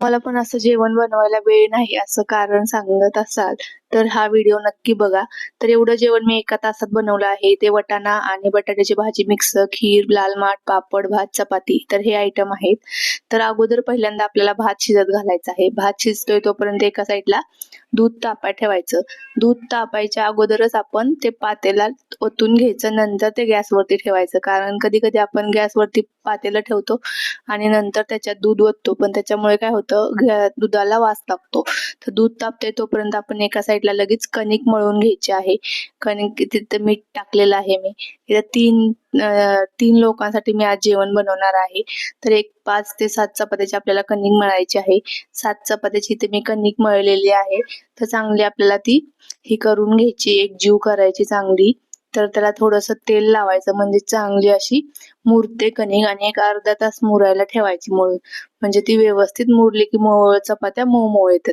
मला पण असं जेवण बनवायला वेळ नाही असं कारण सांगत असाल. तर हा व्हिडिओ नक्की बघा. तर एवढं जेवण मी एका तासात बनवलं आहे. ते वटाणा आणि बटाट्याची भाजी मिक्स खीर लाल माठ पापड भात चपाती तर हे आयटम आहेत. तर अगोदर पहिल्यांदा आपल्याला भात शिजत घालायचा आहे. भात शिजतोय तोपर्यंत एका साईडला दूध तापाय ठेवायचं. दूध तापायच्या अगोदरच आपण ते पातेला ओतून घ्यायचं. नंतर ते गॅसवरती ठेवायचं. कारण कधी कधी आपण गॅसवरती पातेला ठेवतो आणि नंतर त्याच्यात दूध ओततो. पण त्याच्यामुळे काय होतं दुधाला वास लागतो. तर दूध तापते तोपर्यंत आपण एका साईड साईडला लगेच कणिक मळून घ्यायची आहे. कणिक तिथं मीठ टाकलेलं आहे मी. इथं तीन तीन लोकांसाठी मी आज जेवण बनवणार आहे. तर एक पाच ते सात चपात्याची आपल्याला कणिक मळायची आहे. सात चपात्याची इथे मी कणिक मळलेली आहे. तर चांगली आपल्याला ती ही करून घ्यायची. एक जीव करायची चांगली. तर त्याला थोडस तेल लावायचं. म्हणजे चांगली अशी मुरते कणिक आणि एक अर्धा तास मुरायला ठेवायची मळून म्हणजे ती व्यवस्थित मुरली की मऊ चपात्या मऊ मऊ येतात.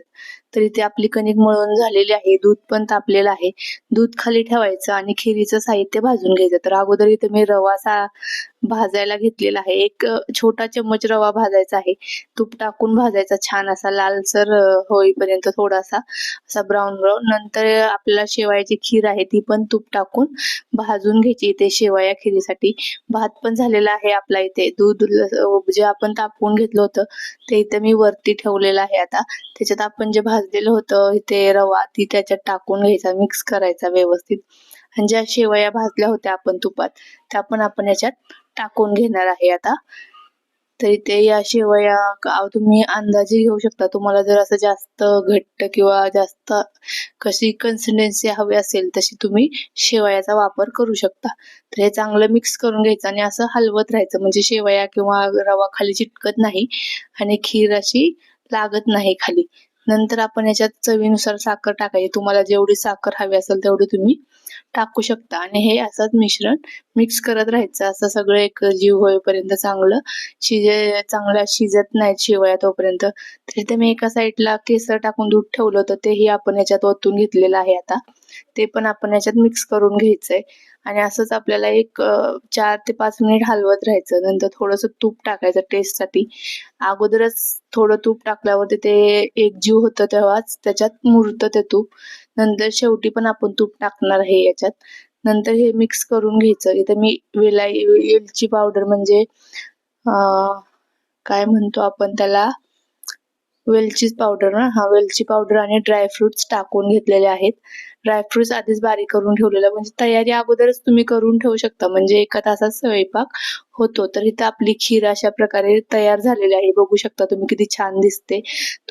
तर इथे आपली कणिक मळून झालेली आहे दूध पण तापलेलं आहे. दूध खाली ठेवायचं आणि खिरीचं साहित्य भाजून घ्यायचं. तर अगोदर इथे मी रवा सा भाजायला घेतलेला आहे. एक छोटा चम्मच रवा भाजायचा आहे. तूप टाकून भाजायचा छान असा लालसर होईपर्यंत थोडासा असा ब्राऊन ब्राऊन. नंतर आपल्याला शेवयाची खीर आहे ती पण तूप टाकून भाजून घ्यायची इथे शेवया खिरीसाठी. भात पण झालेला आहे आपला इथे. दूध जे आपण तापवून घेतलं होतं ते इथे मी वरती ठेवलेलं आहे आता. त्याच्यात आपण जे भाजलेलं होतं इथे रवा ती त्याच्यात टाकून घ्यायचा मिक्स करायचा व्यवस्थित. आणि ज्या शेवया भाजल्या होत्या आपण तुपात त्या पण आपण याच्यात टाकून घेणार आहे आता. तर इथे या शेवया तुम्ही अंदाजे घेऊ शकता. तुम्हाला जर असं जास्त घट्ट किंवा जास्त कशी कन्सिस्टन्सी हवी असेल तशी तुम्ही शेवयाचा वापर करू शकता. तर हे चांगलं मिक्स करून घ्यायचं आणि असं हलवत राहायचं. म्हणजे शेवया किंवा रवा खाली चिटकत नाही आणि खीर अशी लागत नाही खाली. नंतर आपण याच्यात चवीनुसार साखर टाकायची. तुम्हाला जेवढी साखर हवी असेल तेवढी तुम्ही टाकू शकता. आणि हे असंच मिश्रण मिक्स करत राहायचं. असं सगळं एक जीव होईपर्यंत चांगलं. शिजे चांगलं शिजत नाहीत शिवया तोपर्यंत. तर इथे मी एका साईडला केसर टाकून दूध ठेवलं होतं. तेही आपण याच्यात ओतून घेतलेलं आहे आता. ते पण आपण याच्यात मिक्स करून घ्यायचंय. आणि असंच आपल्याला एक चार ते पाच मिनिट हलवत राहायचं. नंतर थोडस तूप टाकायचं टेस्टसाठी अगोदरच थोडं तूप टाकल्यावरती ते एक जीव होतं तेव्हाच त्याच्यात मुरतं ते तूप. नंतर शेवटी पण आपण तूप टाकणार आहे याच्यात. नंतर हे मिक्स करून घ्यायचं. इथं मी वेलाई वेलची पावडर म्हणजे काय म्हणतो आपण त्याला? वेलचीच पावडर ना? हा वेलची पावडर आणि ड्रायफ्रुट्स टाकून घेतलेले आहेत. ड्रायफ्रुट्स आधीच बारीक करून ठेवलेलं. म्हणजे तयारी अगोदरच तुम्ही करून ठेवू शकता. म्हणजे एका तासात स्वयंपाक होतो. तर इथं आपली खीर अशा प्रकारे तयार झालेली आहे. बघू शकता तुम्ही किती छान दिसते.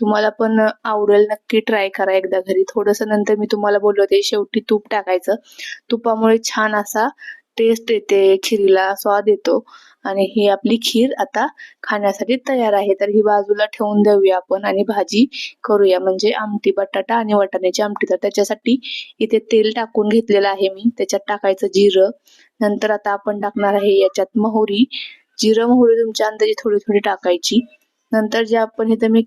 तुम्हाला पण आवडेल नक्की ट्राय करा एकदा घरी. थोडस नंतर मी तुम्हाला बोलवते. होते शेवटी तूप टाकायचं. तुपामुळे छान असा टेस्ट येते खिरीला स्वाद येतो. आणि ही आपली खीर आता खाण्यासाठी तयार आहे. तर ही बाजूला ठेवून देऊया आपण आणि भाजी करूया. म्हणजे आमटी बटाटा आणि वाटाण्याची आमटी. तर त्याच्यासाठी इथे तेल टाकून घेतलेलं आहे मी. त्याच्यात टाकायचं जिरं. नंतर आता आपण टाकणार आहे याच्यात मोहरी. जिरं मोहरी तुमच्या अंदाजे थोडी थोडी टाकायची. नंतर जे आपण इथे मी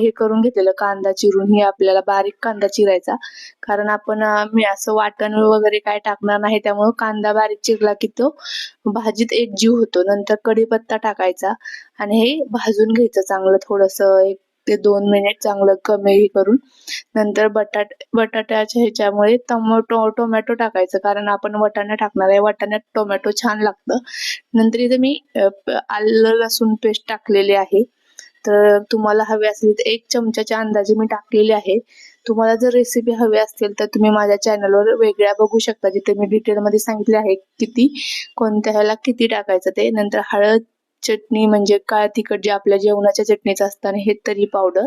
हे करून घेतलेलं कांदा चिरून हे आपल्याला बारीक कांदा चिरायचा. कारण आपण मी असं वाटण वगैरे काय टाकणार नाही त्यामुळे कांदा बारीक चिरला की तो भाजीत एक जीव होतो. नंतर कढीपत्ता टाकायचा आणि हे भाजून घ्यायचं चांगलं थोडस एक ते दोन मिनिट चांगलं कमी हे करून. नंतर बटाट बटाट्याच्या ह्याच्यामुळे टोमॅटो टोमॅटो टाकायचं. कारण आपण वाटाणा टाकणार आहे वाटाण्यात टोमॅटो छान लागतं. नंतर इथे मी आलं लसूण पेस्ट टाकलेली आहे. तर तुम्हाला हवे असेल तर एक चमच्याच्या अंदाजे मी टाकलेली आहे. तुम्हाला जर रेसिपी हवी असतील तर तुम्ही माझ्या चॅनलवर वेगळ्या बघू शकता जिथे मी डिटेलमध्ये सांगितले आहे किती कोणत्या ह्याला किती टाकायचं ते. नंतर हळद चटणी म्हणजे काळ तिखट जे आपल्या जेवणाच्या चटणीचं असतं आणि हे तरी पावडर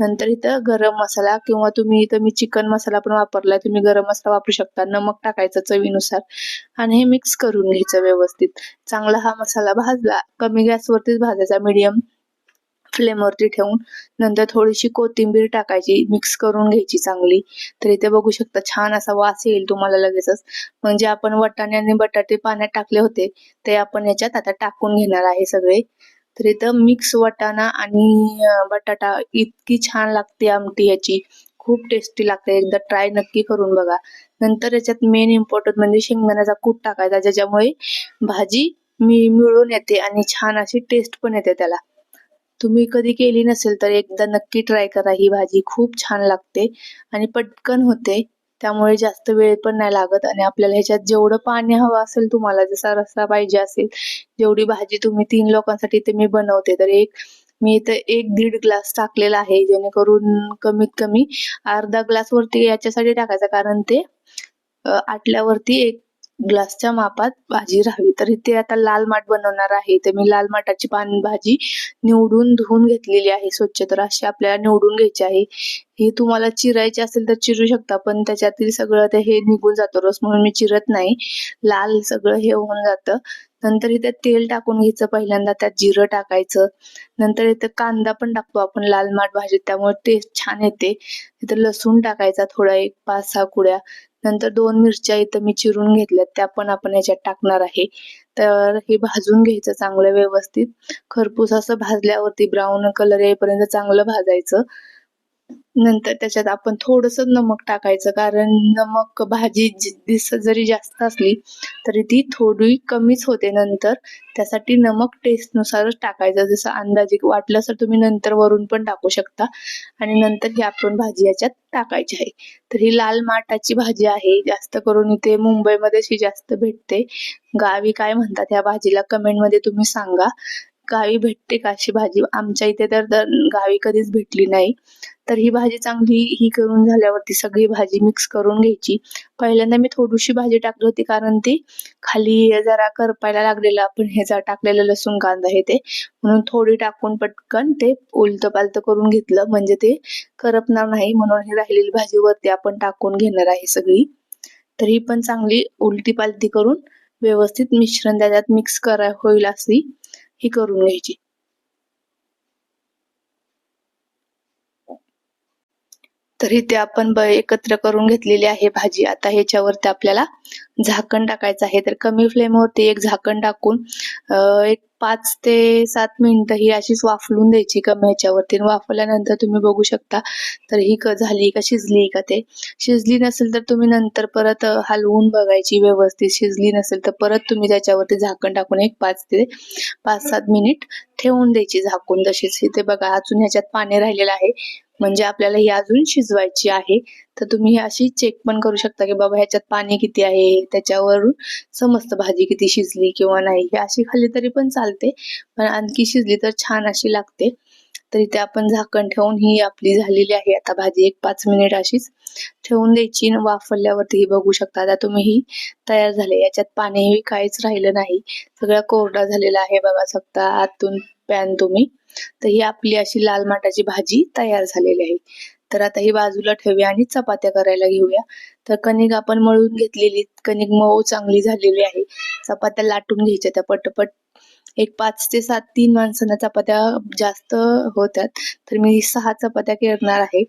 नंतर इथं गरम मसाला किंवा तुम्ही इथं मी चिकन मसाला पण वापरलाय तुम्ही गरम मसाला वापरू शकता. नमक टाकायचं चवीनुसार आणि हे मिक्स करून घ्यायचं व्यवस्थित. चांगला हा मसाला भाजला कमी गॅसवरतीच भाजायचा मीडियम फ्लेमवरती ठेवून नंतर थोडीशी कोथिंबीर टाकायची मिक्स करून घ्यायची चांगली. तर इथे बघू शकता छान असा वास येईल तुम्हाला लगेचच. म्हणजे आपण वाटाणे आणि बटाटे पाण्यात टाकले होते ते आपण याच्यात आता टाकून घेणार आहे सगळे. तर इथं मिक्स वटाणा आणि बटाटा इतकी छान लागते आमटी याची. खूप टेस्टी लागते. एकदा ट्राय नक्की करून बघा. नंतर याच्यात मेन इम्पॉर्टंट म्हणजे शेंगदाण्याचा कूट टाकायचा ज्याच्यामुळे भाजी मी मिळून येते आणि छान अशी टेस्ट पण येते त्याला. तुम्ही कधी केली नसेल तर एकदा नक्की ट्राय करा. ही भाजी खूप छान लागते आणि पटकन होते. त्यामुळे जास्त वेळ पण नाही लागत आणि आपल्याला ह्याच्यात जेवढं पाणी हवं असेल तुम्हाला जसा रस्सा पाहिजे असेल जेवढी भाजी तुम्ही तीन लोकांसाठी ते मी बनवते. तर एक मी इथं एक दीड ग्लास टाकलेला आहे जेणेकरून कमीत कमी अर्धा ग्लास वरती याच्यासाठी टाकायचा. कारण ते आटल्यावरती एक ग्लासच्या मापात भाजी राहावी. तर इथे आता लाल माठ बनवणार आहे. तर मी लाल माठाची पान भाजी निवडून धुवून घेतलेली आहे स्वच्छ. तर अशी आपल्याला निवडून घ्यायची आहे. हे तुम्हाला चिरायची असेल तर चिरू शकता पण त्याच्यातील सगळं ते हे निघून जातो. रस म्हणून मी चिरत नाही. लाल सगळं हे होऊन जातं. नंतर इथे तेल टाकून घ्यायचं पहिल्यांदा. त्यात जिरं टाकायचं. नंतर इथं कांदा पण टाकतो आपण लाल माठ भाजीत. त्यामुळे टेस्ट छान येते. इथं लसूण टाकायचा थोडा एक पाच सहा कुड्या. नंतर दोन मिरच्या इथं मी चिरून घेतल्यात त्या पण आपण याच्यात टाकणार आहे. तर हे भाजून घ्यायचं चांगलं व्यवस्थित. खरपूस असं भाजल्यावरती ब्राऊन कलर येईपर्यंत चांगलं भाजायचं. नंतर त्याच्यात आपण थोडस नमक टाकायचं. कारण नमक भाजी दिस जरी जास्त असली तरी ती थोडी कमीच होते नंतर. त्यासाठी नमक टेस्ट नुसारच टाकायचं. जसं अंदाजे वाटलं तर तुम्ही नंतर वरून पण टाकू शकता. आणि नंतर ही आपण भाजी याच्यात टाकायची आहे. तर ही लाल माठाची भाजी आहे. जास्त करून इथे मुंबईमध्येच ही जास्त भेटते. गावी काय म्हणतात या भाजीला कमेंटमध्ये तुम्ही सांगा. गावी भेटते का अशी भाजी? आमच्या इथे तर गावी कधीच भेटली नाही. तर ही भाजी चांगली ही करून झाल्यावरती सगळी भाजी मिक्स करून घ्यायची. पहिल्यांदा मी थोडीशी भाजी टाकली होती कारण ती खाली जरा करपायला लागलेलं आपण ह्याचा टाकलेलं लसूण कांदा हे ते. म्हणून थोडी टाकून पटकन ते उलतं पालत करून घेतलं. म्हणजे ते करपणार नाही म्हणून ही राहिलेली भाजीवरती आपण टाकून घेणार आहे सगळी. तर ही पण चांगली उलटी पालती करून व्यवस्थित मिश्रण त्याच्यात मिक्स करा होईल अशी. ही करून घ्यायची. तर इथे आपण ब एकत्र करून घेतलेली आहे भाजी. आता ह्याच्यावरती आपल्याला झाकण टाकायचं आहे. तर कमी फ्लेमवरती एक झाकण टाकून एक पाच ते सात मिनिटं ही अशीच वाफलून द्यायची कमी ह्याच्यावरती. वाफल्यानंतर वाफवल्यानंतर तुम्ही बघू शकता तर ही क झाली का शिजली का ते. शिजली नसेल तर तुम्ही नंतर परत हलवून बघायची व्यवस्थित. शिजली नसेल तर परत तुम्ही त्याच्यावरती झाकण टाकून एक पाच ते पाच सात मिनिट ठेवून द्यायची झाकून तशीच. इथे बघा अजून ह्याच्यात पाणी राहिलेलं आहे. म्हणजे आपल्याला ही अजून शिजवायची आहे. तर तुम्ही अशी चेक पण करू शकता की बाबा ह्याच्यात पाणी किती आहे त्याच्यावरून समस्त भाजी किती शिजली किंवा नाही. ही अशी खाल्ली तरी पण चालते पण आणखी शिजली तर छान अशी लागते. तर इथे आपण झाकण ठेवून ही आपली झालेली आहे. आता भाजी एक पाच मिनिट अशीच ठेवून द्यायची आणि वाफरल्यावरती ही बघू शकता. आता तुम्ही ही तयार झाले. याच्यात पाणीही काहीच राहिलं नाही. सगळा कोरडा झालेला आहे बघा. शकता आतून पॅन तुम्ही. तर ही आपली अशी लाल माठाची भाजी तयार झालेली आहे. तर आता ही बाजूला ठेवूया आणि चपात्या करायला घेऊया. तर कणिक आपण मळून घेतलेली कणिक मऊ चांगली झालेली आहे. चपात्या लाटून घ्यायच्या त्या पटपट. एक पाच ते सात तीन माणसांना चपात्या जास्त होतात. तर मी सहा चपात्या करणार आहे.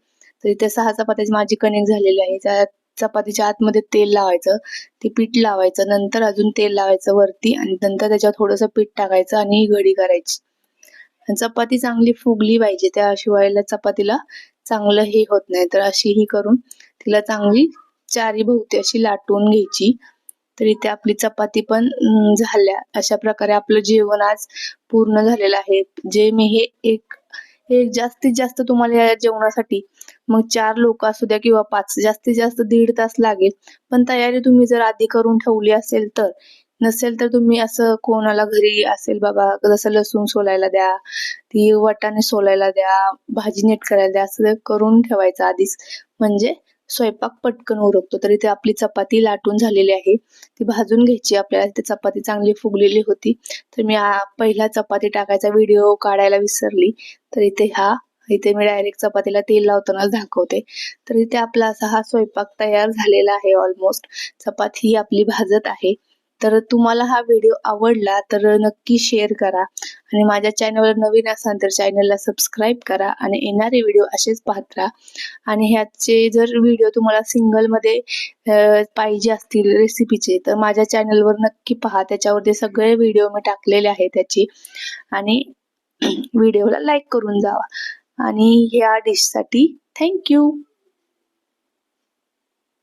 तर इथे सहा चपात्याची माझी कणिक झालेली आहे. त्या चपातीच्या आतमध्ये तेल लावायचं ते पीठ लावायचं नंतर अजून तेल लावायचं वरती आणि नंतर त्याच्यावर थोडंसं पीठ टाकायचं आणि घडी करायची. चपाती चांगली फुगली पाहिजे. त्याशिवायला चपातीला चांगलं हे होत नाही. तर अशी ही करून तिला चांगली चारी भोवती अशी लाटून घ्यायची. तर इथे आपली चपाती पण झाल्या. अशा प्रकारे आपलं जेवण आज पूर्ण झालेलं आहे. जे मी हे एक एक जास्तीत जास्त तुम्हाला या जेवणासाठी मग चार लोक असू द्या किंवा पाच जास्तीत जास्त दीड तास लागेल. पण तयारी तुम्ही जर आधी करून ठेवली असेल तर नसेल तर तुम्ही असं कोणाला घरी असेल बाबा जसं लसूण सोलायला द्या ती वाटाणे सोलायला द्या भाजी नीट करायला द्या असं करून ठेवायचं आधीच. म्हणजे स्वयंपाक पटकन उरकतो तर इथे आपली चपाती लाटून झालेली आहे. ती भाजून घ्यायची आपल्याला इथे चपाती चांगली फुगलेली होती. तर मी पहिला चपाती टाकायचा व्हिडिओ काढायला विसरली. तर इथे हा इथे मी डायरेक्ट चपातीला तेल लावताना दाखवते. तर इथे आपला असा हा स्वयंपाक तयार झालेला आहे ऑलमोस्ट. चपाती ही आपली भाजत आहे. तर तुम्हाला हा व्हिडिओ आवडला तर नक्की शेअर करा. आणि माझ्या चॅनलवर नवीन असाल तर चॅनलला सबस्क्राईब करा आणि येणारे व्हिडिओ असेच पाहत राहा. आणि ह्याचे जर व्हिडिओ तुम्हाला सिंगलमध्ये पाहिजे असतील रेसिपीचे तर माझ्या चॅनलवर नक्की पहा. त्याच्यावरती सगळे व्हिडिओ मी टाकलेले आहेत त्याची. आणि व्हिडिओला लाईक करून जावा. आणि ह्या डिशसाठी थँक्यू